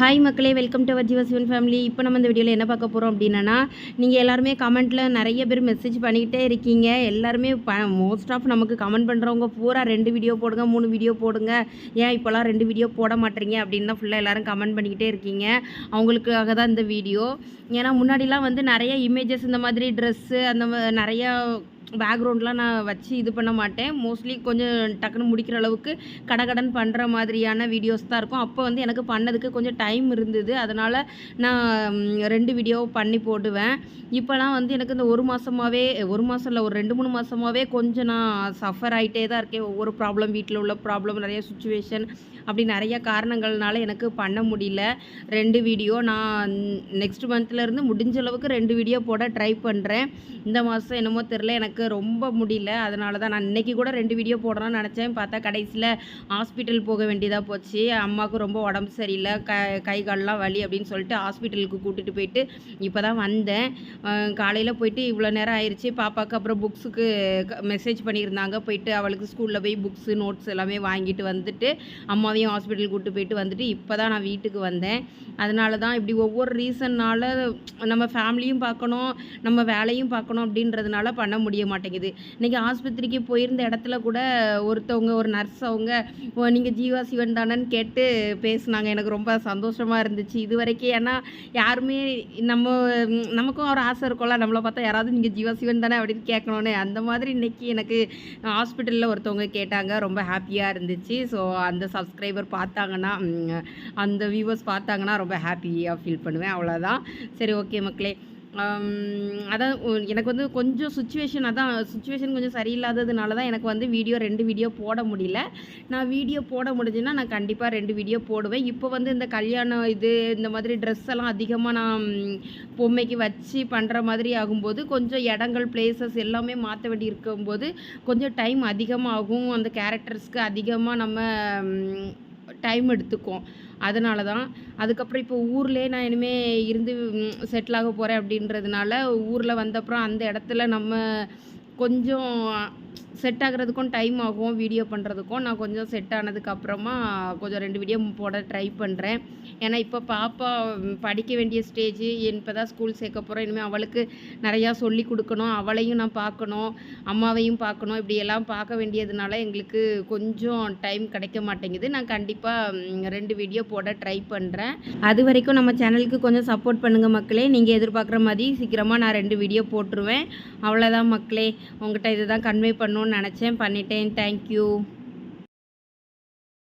Hi மக்களே. Welcome to our Jeevasivan family இப்போ நம்ம இந்த வீடியோவில் என்ன பார்க்க போகிறோம் அப்படின்னா நீங்கள் எல்லாருமே கமெண்ட்டில் நிறைய பேர் மெசேஜ் பண்ணிக்கிட்டே இருக்கீங்க. எல்லாருமே ப மோஸ்ட் ஆஃப் நமக்கு கமெண்ட் பண்ணுறவங்க பூரா ரெண்டு வீடியோ போடுங்க மூணு வீடியோ போடுங்க. ஏன் இப்போலாம் ரெண்டு வீடியோ போட மாட்டேறீங்க அப்படின்னு தான் ஃபுல்லாக எல்லோரும் கமெண்ட் பண்ணிக்கிட்டே இருக்கீங்க. அவங்களுக்காக தான் இந்த வீடியோ ஏன்னா முன்னாடிலாம் வந்து நிறைய இமேஜஸ் இந்த மாதிரி ட்ரெஸ்ஸு அந்த நிறையா பேக்ரவுண்ட்லாம் நான் வச்சு இது பண்ண மாட்டேன். மோஸ்ட்லி கொஞ்சம் டக்குன்னு முடிக்கிற அளவுக்கு கடகடன் பண்ணுற மாதிரியான வீடியோஸ் தான் இருக்கும். அப்போ வந்து எனக்கு பண்ணதுக்கு கொஞ்சம் டைம் இருந்தது. அதனால் நான் ரெண்டு வீடியோ பண்ணி போடுவேன். இப்போலாம் வந்து எனக்கு இந்த ஒரு மாதமாகவே ஒரு மாதம் இல்லை ஒரு ரெண்டு மூணு மாதமாகவே கொஞ்சம் நான் சஃபர் ஆகிட்டே தான் இருக்கேன். ஒவ்வொரு ப்ராப்ளம் வீட்டில் உள்ள ப்ராப்ளம் நிறைய சுச்சுவேஷன் அப்படி நிறைய காரணங்கள்னால எனக்கு பண்ண முடியல. ரெண்டு வீடியோ நான் நெக்ஸ்ட் மந்த்லேருந்து முடிஞ்ச அளவுக்கு ரெண்டு வீடியோ போட ட்ரை பண்ணுறேன் இந்த மாதம் என்னமோ தெரில எனக்கு ரொம்ப முடியல. அதனால தான் நான் இன்றைக்கி கூட ரெண்டு வீடியோ போடணும்னு நினச்சேன். பார்த்தா கடைசியில் ஹாஸ்பிட்டல் போக வேண்டியதாக போச்சு. அம்மாவுக்கு ரொம்ப உடம்பு சரியில்லை. க கை கால்லாம் வலி அப்படின்னு சொல்லிட்டு ஹாஸ்பிட்டலுக்கு கூட்டிகிட்டு போயிட்டு இப்போ தான் வந்தேன் காலையில் போயிட்டு இவ்வளோ நேரம் ஆயிடுச்சு பாப்பாவுக்கு அப்புறம் புக்ஸுக்கு மெசேஜ் பண்ணியிருந்தாங்க. போயிட்டு அவளுக்கு ஸ்கூலில் போய் புக்ஸு நோட்ஸ் எல்லாமே வாங்கிட்டு வந்துட்டு அம்மாவையும் ஹாஸ்பிட்டல் கூப்பிட்டு போயிட்டு வந்துட்டு இப்போ தான் நான் வீட்டுக்கு வந்தேன். அதனால தான் இப்படி ஒவ்வொரு ரீசன்னால் நம்ம ஃபேமிலியும் பார்க்கணும் நம்ம வேலையும் பார்க்கணும். அப்படின்றதுனால பண்ண முடிய மாட்டேங்குது. இன்றைக்கி ஆஸ்பத்திரிக்கு போயிருந்த இடத்துல கூட ஒருத்தவங்க ஒரு நர்ஸ் அவங்க நீங்கள் ஜீவா சிவன் தானேன்னு கேட்டு பேசுனாங்க. எனக்கு ரொம்ப சந்தோஷமாக இருந்துச்சு. இது வரைக்கும் ஏன்னா யாருமே நம்ம நமக்கும் ஒரு ஆசை இருக்கும்ல. நம்மளை பார்த்தா யாராவது நீங்கள் ஜீவா சிவன் தானே அப்படின்னு கேட்கணுன்னு அந்த மாதிரி இன்றைக்கி எனக்கு ஹாஸ்பிட்டலில் ஒருத்தவங்க கேட்டாங்க. ரொம்ப ஹாப்பியாக இருந்துச்சு. ஸோ அந்த சப்ஸ்கிரைபர் பார்த்தாங்கன்னா அந்த வியூவர்ஸ் பார்த்தாங்கன்னா ரொம்ப ஹாப்பியாக ஃபீல் பண்ணுவேன். அவ்வளோதான் சரி ஓகே மக்களே. அதான் எனக்கு வந்து கொஞ்சம் சுச்சுவேஷன் அதான் சுச்சுவேஷன் கொஞ்சம் சரியில்லாததுனால தான் எனக்கு வந்து வீடியோ ரெண்டு வீடியோ போட முடியல. நான் வீடியோ போட முடிஞ்சுன்னா நான் கண்டிப்பாக ரெண்டு வீடியோ போடுவேன். இப்போ வந்து இந்த கல்யாணம் இது இந்த மாதிரி ட்ரெஸ் எல்லாம் அதிகமாக நான் பொம்மைக்கு வச்சு பண்ணுற மாதிரி ஆகும்போது கொஞ்சம் இடங்கள் பிளேசஸ் எல்லாமே மாற்ற வேண்டி இருக்கும்போது கொஞ்சம் டைம் அதிகமாகும். அந்த கேரக்டர்ஸ்க்கு அதிகமாக நம்ம டைம் எடுத்துக்கும் அதனால தான் அதுக்கப்புறம் இப்போ ஊர்லேயே நான் இனிமேல் இருந்து செட்டில் ஆக போகிறேன் அப்படின்றதுனால ஊரில் வந்தப்புறம் அந்த இடத்துல நம்ம கொஞ்சம் செட் ஆகிறதுக்கும் டைம் ஆகும் வீடியோ பண்ணுறதுக்கும் நான் கொஞ்சம் செட் ஆனதுக்கப்புறமா கொஞ்சம் ரெண்டு வீடியோ போட ட்ரை பண்ணுறேன் ஏன்னா இப்போ பாப்பா படிக்க வேண்டிய ஸ்டேஜ் இப்போ தான் ஸ்கூல் சேர்க்க போகிறோம் இனிமேல் அவளுக்கு நிறையா சொல்லி கொடுக்கணும். அவளையும் நான் பார்க்கணும். அம்மாவையும் பார்க்கணும். இப்படி எல்லாம் பார்க்க வேண்டியதுனால எங்களுக்கு கொஞ்சம் டைம் கிடைக்க மாட்டேங்குது. நான் கண்டிப்பாக ரெண்டு வீடியோ போட ட்ரை பண்ணுறேன் அது வரைக்கும் நம்ம சேனலுக்கு கொஞ்சம் சப்போர்ட் பண்ணுங்கள் மக்களே. நீங்கள் எதிர்பார்க்குற மாதிரி சீக்கிரமாக நான் ரெண்டு வீடியோ போட்டுருவேன். அவ்வளோதான் மக்களே. உங்கள்கிட்ட இதை தான் கன்வே பண்ணணும்னு நினச்சேன். பண்ணிட்டேன். தேங்க்யூ